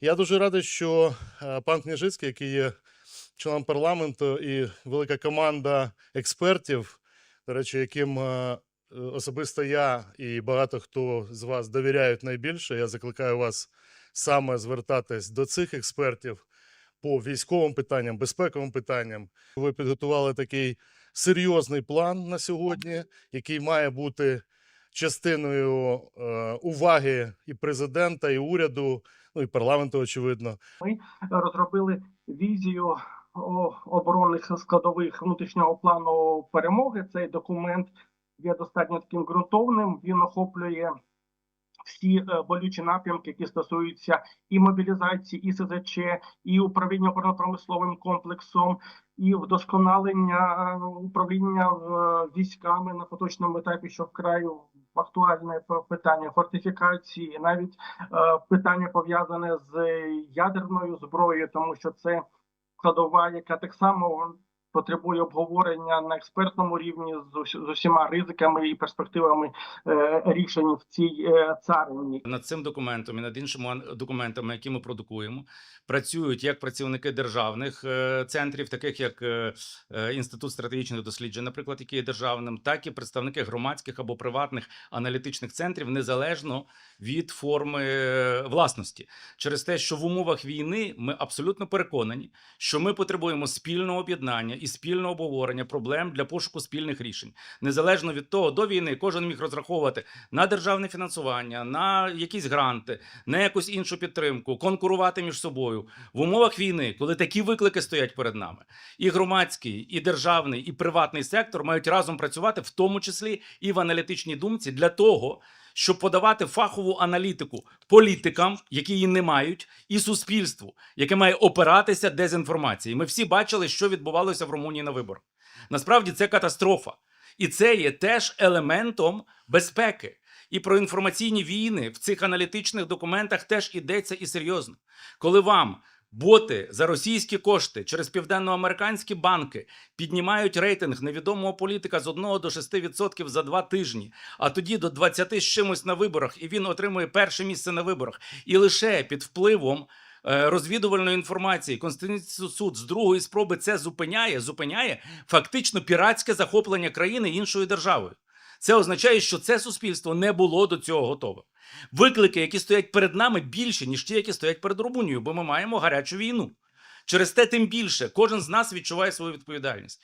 Я дуже радий, що е, пан Княжицький, який є членом парламенту, і велика команда експертів, до речі, яким е, особисто я і багато хто з вас довіряють найбільше. Я закликаю вас саме звертатись до цих експертів по військовим питанням, безпековим питанням. Ви підготували такий серйозний план на сьогодні, який має бути частиною е, уваги і президента, і уряду, ну і парламенту, очевидно. ми розробили візію оборонних складових внутрішнього плану перемоги. Цей документ є достатньо таким ґрунтовним. Він охоплює всі е, болючі напрямки, які стосуються і мобілізації, і СЗЧ, і управління оборонно-промисловим комплексом, і вдосконалення е, управління е, військами на поточному етапі, що вкрай актуальне питання фортифікації, навіть питання пов'язане з ядерною зброєю, тому що це складова, яка так само потребує обговорення на експертному рівні з, усіма ризиками і перспективами е, рішень в цій е, царині. Над цим документом і над іншими документами, які ми продукуємо, працюють як працівники державних е, центрів, таких як Інститут стратегічних досліджень, наприклад, який є державним, так і представники громадських або приватних аналітичних центрів, незалежно від форми власності, через те, що в умовах війни ми абсолютно переконані, що ми потребуємо спільного об'єднання і спільного обговорення проблем для пошуку спільних рішень, незалежно від того, до війни кожен міг розраховувати на державне фінансування, на якісь гранти, на якусь іншу підтримку, конкурувати між собою. В умовах війни, коли такі виклики стоять перед нами, і громадський, і державний, і приватний сектор мають разом працювати, в тому числі і в аналітичній думці, для того, щоб подавати фахову аналітику політикам, які її не мають, і суспільству, яке має опиратися дезінформації. Ми всі бачили, що відбувалося в Румунії на виборах. Насправді це катастрофа. І це є теж елементом безпеки. І про інформаційні війни в цих аналітичних документах теж ідеться і серйозно. Коли вам боти за російські кошти через південноамериканські банки піднімають рейтинг невідомого політика з 1 до 6% за два тижні, а тоді до 20 з чимось на виборах, і він отримує перше місце на виборах, і лише під впливом. е, Розвідувальної інформації Конституційний суд з другої спроби це зупиняє, зупиняє фактично піратське захоплення країни іншою державою. Це означає, що це суспільство не було до цього готове. Виклики, які стоять перед нами, більше, ніж ті, які стоять перед Румунією, бо ми маємо гарячу війну. Через те, тим більше, кожен з нас відчуває свою відповідальність.